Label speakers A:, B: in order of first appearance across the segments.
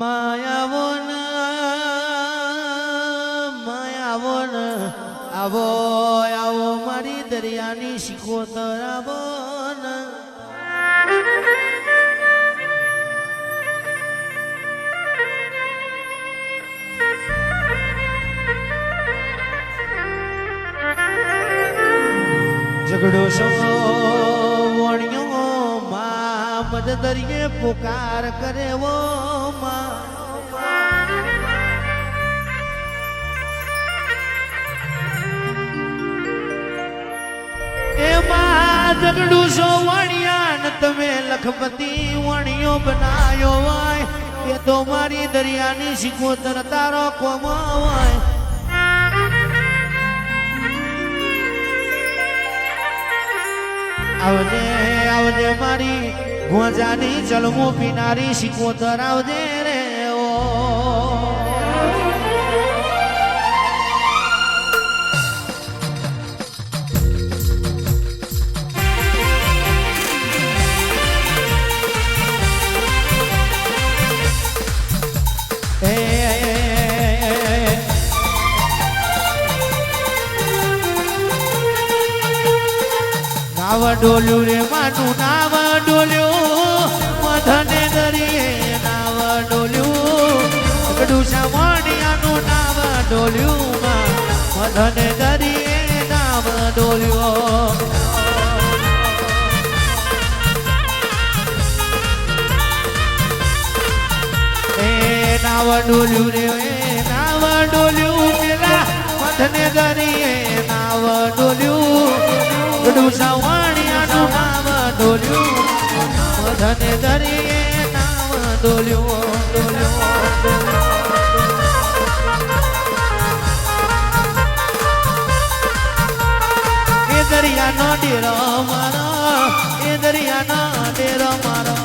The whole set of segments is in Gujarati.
A: માયાવો માયાવો આવો આવો મારી દરિયાની શીખો તરાવો ઝઘડો શકો માં દરિયે પુકાર કરે વો માં એમાં ઝઘડું સો વણ્યા ને તમે લખપતિ વણિયો બનાયો હોય એ તો મારી દરિયાની શિકોતર તારો કોમાવાય આવજે આવજે મારી ગોજાની જલમો પીનારી શીખવો ધરાવજે રે ઓ. નાવ ડોલ્યું રે માનું નાવ ડોલ્યું મધને દરિયે નાવ ડોલ્યું. કડું સાવણિયાનું નાવ ડોલ્યું માં. મધને દરિયે નાવ ડોલ્યો. નાવ ડોલ્યું રે નાવ ડોલ્યું પેલા. મધને દરિયે નાવ ડોલ્યું. ગડું સાવણિયાનું નાવ ડોલ્યું. મધને દરિયે નાવ ડોલ્યું ડોલ્યું દરિયાનો ડેરો મારો એ દરિયાનો ડેરો મારો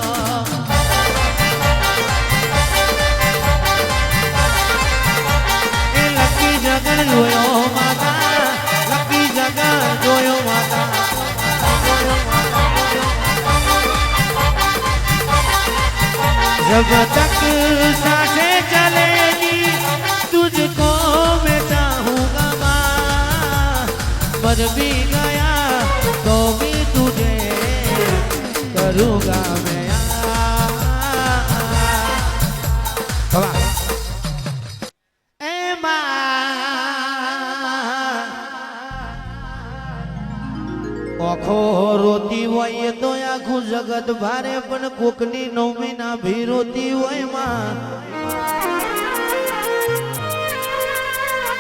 A: जब तक રોતી હોય તો આખું જગત ભારે, પણ કોકની નવમી ના ભી રોતી હોયમાં.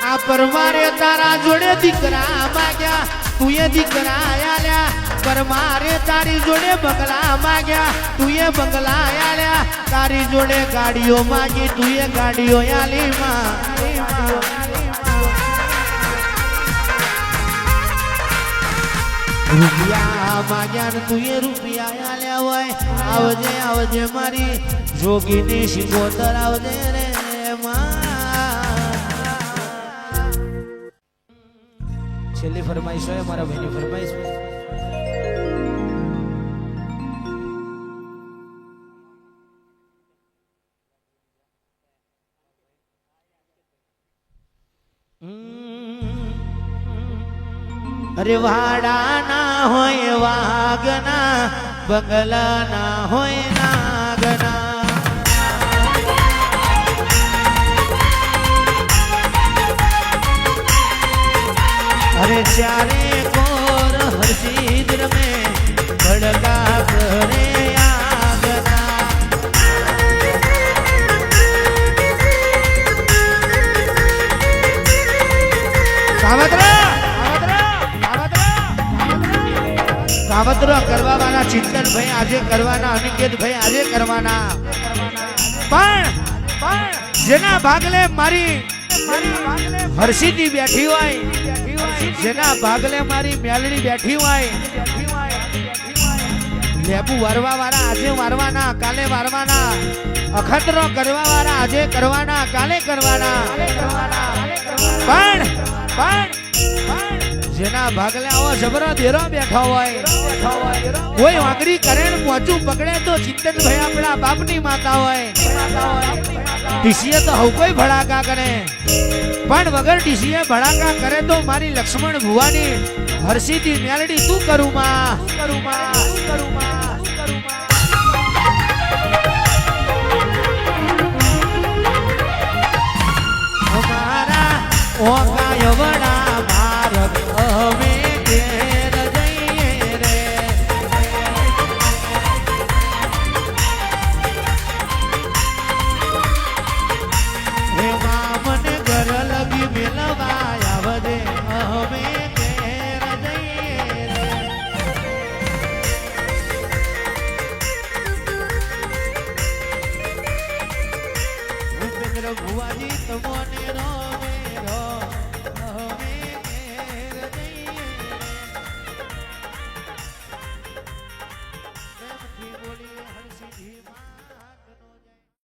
A: આ પરમારે તારા જોડે દીકરા માગ્યા, તું એ દીકરા આલ્યા. પરમારે તારી જોડે બગલા માગ્યા, તું એ બગલા આલ્યા. તારી જોડે ગાડીઓ માગી, તું એ ગાડીઓ આલી માં. રૂપિયા માગ્યા ને તું એ રૂપિયા આલ્યા હોય. આવજે આવજે મારી જોગીની છેલ્લી ફરમાઈશ હોય, મારા ભાઈની ફરમાઈશ હોય. અરે વાડા ના હોય વાગના બંગલા ના હોય નાગના. અરે ચારે કાવતરો કરવાના વાળા ચિંતન ભાઈ આજે કરવાના અનિકેત ભાઈ આજે કરવાના. પણ પણ જેના ભાગલે મારી હર્ષિતી બેઠી હોય, જેના ભાગલે મારી મેલડી બેઠી હોય, લેબુ વારવા વાળા આજે વારવાના, કાલે વારવાના. અખતરો કરવા વાળા આજે કરવાના, કાલે કરવાના. પણ જેના ભાગલે આવા જબરા દેરો બેઠા હોય. કોઈ વાંગડી કરે ને મોચું પકડે તો ચિંતન ભાઈ આપણા બાપની માતા હોય. ટીસીએ તો હવ કોઈ ભડાકા કરે. પણ વગર ટીસીએ ભડાકા કરે તો મારી લક્ષ્મણ ભુવાની હરસીથી મેલડી તું કરું માં કરું માં કરું માં